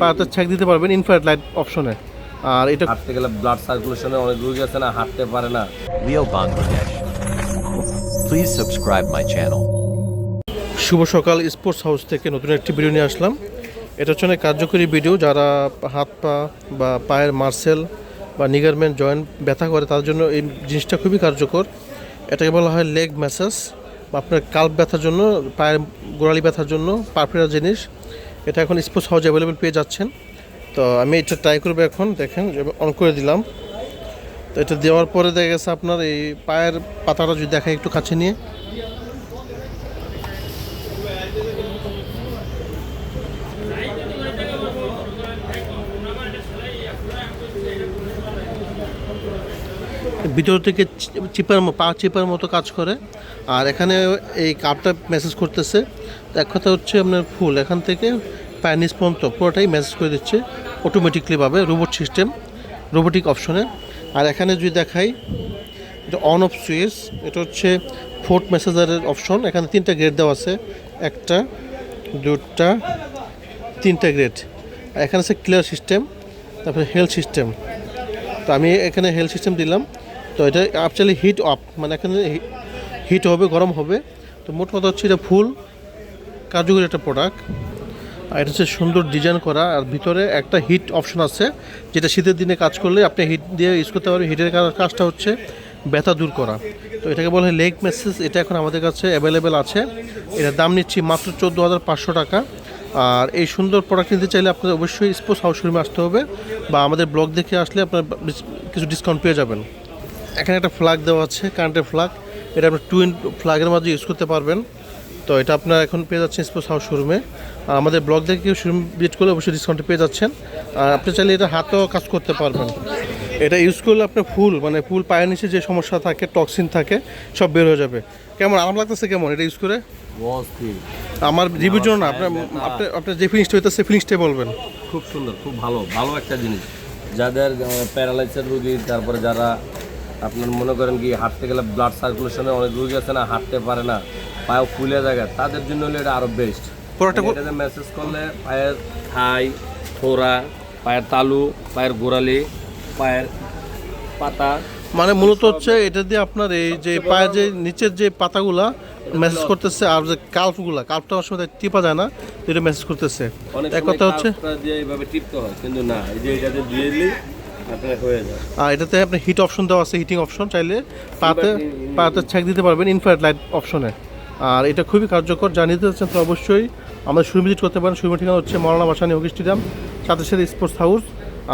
পাতে ছেক দিতে পারবেন ইনফ্রারেড লাইট অপশনে আর এটা হাঁটতে গেলে ব্লাড সার্কুলেশনে অনেক রোগী আছে না হাঁটতে পারে না। Leo Bangladesh. Please subscribe my channel. শুভ সকাল স্পোর্টস হাউস থেকে নতুন একটি ভিডিও নিয়ে আসলাম। এটা হচ্ছে অনেক কার্যকরী ভিডিও যারা হাত পা বা পায়ের মার্সেল বা নিগারমেন্ট জয়েন্ট ব্যথা করে তার জন্য এই জিনিসটা খুবই কার্যকর। এটাকে বলা হয় লেগ ম্যাসাজ বা আপনার কাল্প ব্যথার জন্য পায়ের গোড়ালি ব্যথার জন্য পারফেক্ট জিনিস। এটা এখন স্পোর্টস হাউস অ্যাভেলেবেল পেয়ে যাচ্ছেন। তো আমি এটা ট্রাই করব এখন, দেখেন অন করে দিলাম। তো এটা দেওয়ার পরে দেখা গেছে আপনার এই পায়ের পাতাটা যদি দেখায় একটু কাছে নিয়ে। ভিতর থেকে চিপার পা চিপার মতো কাজ করে। আর এখানে এই কাপটা মেসেজ করতেছে। এক কথা হচ্ছে আপনার ফুল, এখান থেকে পায়ের নিচ পর্যন্ত পুরোটাই মেসেজ করে দিচ্ছে অটোমেটিকলিভাবে রোবট সিস্টেম রোবোটিক অপশনে আর এখানে যদি দেখাই, এটা অন অফ সুইচ এটা হচ্ছে ফোর্ট মেসেজারের অপশন এখানে তিনটা গ্রেড দেওয়া আছে, একটা, দুটা, তিনটা গ্রেড এখানে আছে ক্লিয়ার সিস্টেম তারপরে হেলথ সিস্টেম তো আমি এখানে হেলথ সিস্টেম দিলাম। তো এটা অ্যাকচুয়ালি হিট অফ মানে এখানে হিট হবে, গরম হবে, তো মোট কথা হচ্ছে এটা ফুল, কার্যকরী একটা প্রোডাক্ট আর এটা হচ্ছে সুন্দর ডিজাইন করা, আর ভিতরে একটা হিট অপশন আছে, যেটা শীতের দিনে কাজ করলে আপনি হিট দিয়ে ইউজ করতে পারবেন। হিটের কাজটা হচ্ছে ব্যথা দূর করা। তো এটাকে বলা হয় লেগ মেসেজ এটা এখন আমাদের কাছে অ্যাভেলেবেল আছে। এটার দাম নিচ্ছি মাত্র চোদ্দ হাজার পাঁচশো টাকা। আর এই সুন্দর প্রোডাক্ট নিতে চাইলে আপনাদের অবশ্যই স্পোর্টস হাউস শোরুমে আসতে হবে, বা আমাদের ব্লগ দেখে আসলে আপনার কিছু ডিসকাউন্ট পেয়ে যাবেন। এখানে একটা ফ্ল্যাগ দেওয়া আছে কারেন্টের ফ্ল্যাগ এটা আপনি টুইন ফ্ল্যাগের মাঝে ইউজ করতে পারবেন। তো এটা আপনার এখন পেয়ে যাচ্ছেন স্পোর্টস হাউস শোরুমে আমাদের ব্লগ দেখে কেউ শোরুম ভিজিট করলে অবশ্যই ডিসকাউন্টে পেয়ে যাচ্ছেন। আর আপনি চাইলে এটা হাতেও কাজ করতে পারবেন। এটা ইউজ করলে আপনার ফুল মানে ফুল পায়ের নিচে যে সমস্যা থাকে টক্সিন থাকে, সব বের হয়ে যাবে। কেমন? আরাম লাগতেছে কেমন এটা ইউজ করে? আমার রিভিউর জন্য না, আপনার আপনার যে ফিনিশটা হইতেছে ফিনিশটাই বলবেন। খুব সুন্দর, খুব ভালো ভালো একটা জিনিস। যাদের প্যারালাইসের রোগী, তারপরে যারা আপনার মনে করেন কি হাঁটতে গেলে ব্লাড সার্কুলেশনে অনেক রোগী আছে না হাঁটতে পারে না পায়ে ফুলে যায় তাদের জন্য হলে এটা আরও বেস্ট পুরোটা এটাতে মেসেজ করলে পায়ের থাই থোড়া পায়ের তালু পায়ের গোড়ালি পায়ের পাতা মানে মূলত হচ্ছে এটা দিয়ে আপনার এই যে পায়ের যে নিচের যে পাতাগুলা মেসেজ করতেছে আর যে কাল্পগুলা কাল্পটা আমার সময় টিপা যায় না এটা মেসেজ করতেছে। এক কথা হচ্ছে এইভাবে টিপতে হয় কিন্তু না এই যে এটাতে দিয়ে হয়ে আর এটাতে আপনি হিট অপশন দেওয়া আছে হিটিং অপশন চাইলে পাতে পাতে ছেঁক দিতে পারবেন ইনফ্রারেড লাইট অপশনে আর এটা খুবই কার্যকর যা নিতে চাচ্ছেন তো অবশ্যই আমাদের শুরু ভিজিট করতে পারেন। শুরু ঠিকানা হচ্ছে মরানা বাসানি হকি স্টেডিয়াম সাথে সাথে স্পোর্টস হাউস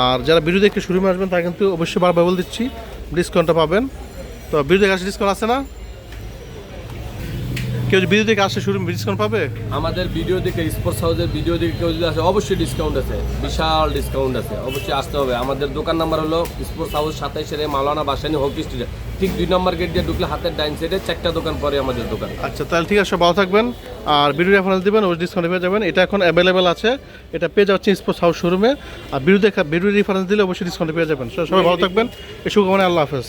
আর যারা বিরুদ্ধে একটু শুরুমে আসবেন তারা কিন্তু অবশ্যই বারবার বলে দিচ্ছি ডিসকাউন্টটা পাবেন। তো বিরুদ্ধে কাছে ডিসকাউন্ট আছে না? কেউ যদি ভিডিও দেখে আসে শুরু ডিসকাউন্ট পাবে? আমাদের ভিডিও দেখে স্পোর্টস হাউসের ভিডিও দেখে কেউ যদি আসে অবশ্যই ডিসকাউন্ট আছে। বিশাল ডিসকাউন্ট আছে অবশ্যই আসতে হবে। আমাদের দোকান নাম্বার হলো স্পোর্টস হাউস সাতাইশের মাওলানা বাসানি হকি স্ট্রিট ঠিক দুই নম্বর গেট দিয়ে ঢুকলে হাতের ডাইন সাইডে চারটা দোকান পরে আমাদের দোকান। আচ্ছা তাহলে ঠিক আছে ভালো থাকবেন। আর ভিডিও রেফারেন্স দেবেন ওই ডিসকাউন্ট পেয়ে যাবেন। এটা এখন অ্যাভেলেবেল আছে এটা পেয়ে যাচ্ছে স্পোর্টস হাউস শোরুমে আর ভিডিও দেখা ভিডিও রেফারেন্স দিলে অবশ্যই ডিসকাউন্ট পেয়ে যাবেন। সবাই ভালো থাকবেন। এই শুভকামনা আল্লাহ হাফেজ।